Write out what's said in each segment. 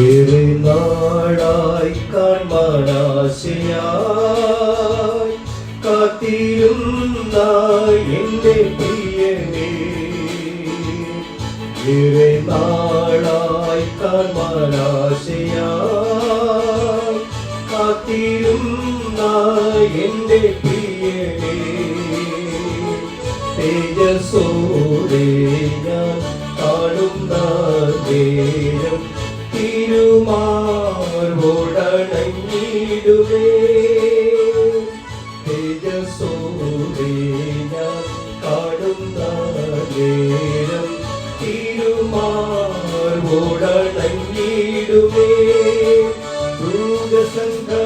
ഏറെ നാളായി കാൺമാനാശയായി കാത്തിരുന്ന എന്റെ പ്രിയനേ. ഏറെ നാളായി കാൺമാനാശയായി കാത്തിരുന്ന എന്റെ പ്രിയനേ. തേജസ്സോടെ ഞാൻ കാണുന്ന നേരം തിരുമാർവോടണങ്ങിടുവേ തേജസ്സോടെ ഞാൻ കാണുന്ന നേരം തിരുമാർവോടണങ്ങിടുവേ ദൂരസംഘമാകവേ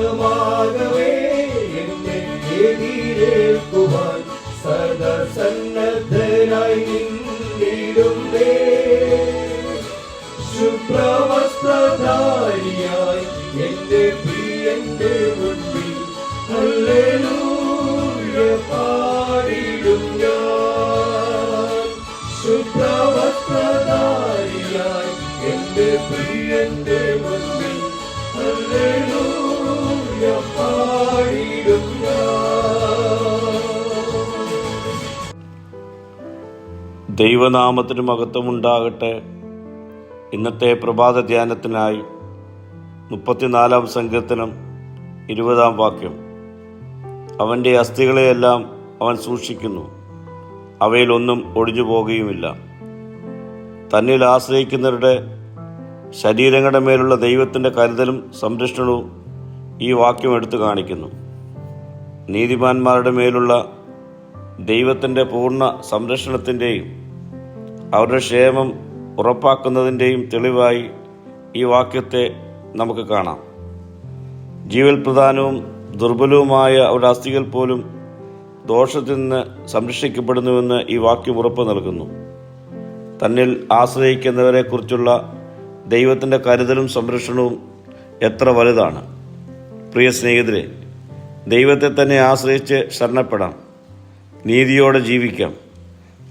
എന്നെ എതിരേൽക്കുവാൻ സദസന്നദ്ധനായി നിന്നിടുന്നേ ശുഭ്രവസ്ത്രധാരിയായി എന്റെ ഹല്ലേലൂയ എന്റെ ഹല്ലേലൂയ ഞാൻ ദൈവനാമത്തിന് മഹത്വമുണ്ടാകട്ടെ. ഇന്നത്തെ പ്രഭാത ധ്യാനത്തിനായി മുപ്പത്തിനാലാം സങ്കീർത്തനം ഇരുപതാം വാക്യം. അവന്റെ അസ്ഥികളെയെല്ലാം അവൻ സൂക്ഷിക്കുന്നു. അവയിലൊന്നും ഒടിഞ്ഞു പോകുകയുമില്ല തന്നിൽ ആശ്രയിക്കുന്നവരുടെ ശരീരങ്ങളുടെ മേലുള്ള ദൈവത്തിന്റെ കരുതലും സംരക്ഷണവും ഈ വാക്യം എടുത്തു കാണിക്കുന്നു. നീതിമാന്മാരുടെ മേലുള്ള ദൈവത്തിന്റെ പൂർണ സംരക്ഷണത്തിന്റെയും അവരുടെ ക്ഷേമം ഉറപ്പാക്കുന്നതിന്റെയും തെളിവായി ഈ വാക്യത്തെ നമുക്ക് കാണാം. ജീവൽ പ്രധാനവും ദുർബലവുമായ അവരുടെ അസ്ഥികൾ പോലും ദോഷത്തിൽ നിന്ന് സംരക്ഷിക്കപ്പെടുന്നുവെന്ന് ഈ വാക്യം ഉറപ്പ് നൽകുന്നു. തന്നിൽ ആശ്രയിക്കുന്നവരെക്കുറിച്ചുള്ള ദൈവത്തിന്റെ കരുതലും സംരക്ഷണവും എത്ര വലുതാണ്. പ്രിയ സ്നേഹിതരെ ദൈവത്തെ തന്നെ ആശ്രയിച്ച് ശരണപ്പെടാം. നീതിയോടെ ജീവിക്കാം.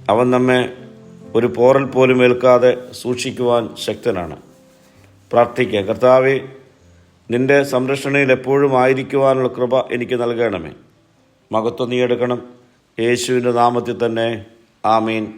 അവൻ നമ്മെ ഒരു പോറൽ പോലും ഏൽക്കാതെ സൂക്ഷിക്കുവാൻ ശക്തനാണ്. പ്രാർത്ഥിക്കാം കർത്താവെ നിന്റെ സംരക്ഷണയിൽ എപ്പോഴും ആയിരിക്കുവാനുള്ള കൃപ എനിക്ക് നൽകണമേ. മകത്വം നീ എടുക്കണം. യേശുവിന്റെ നാമത്തിൽ തന്നെ. ആമീൻ.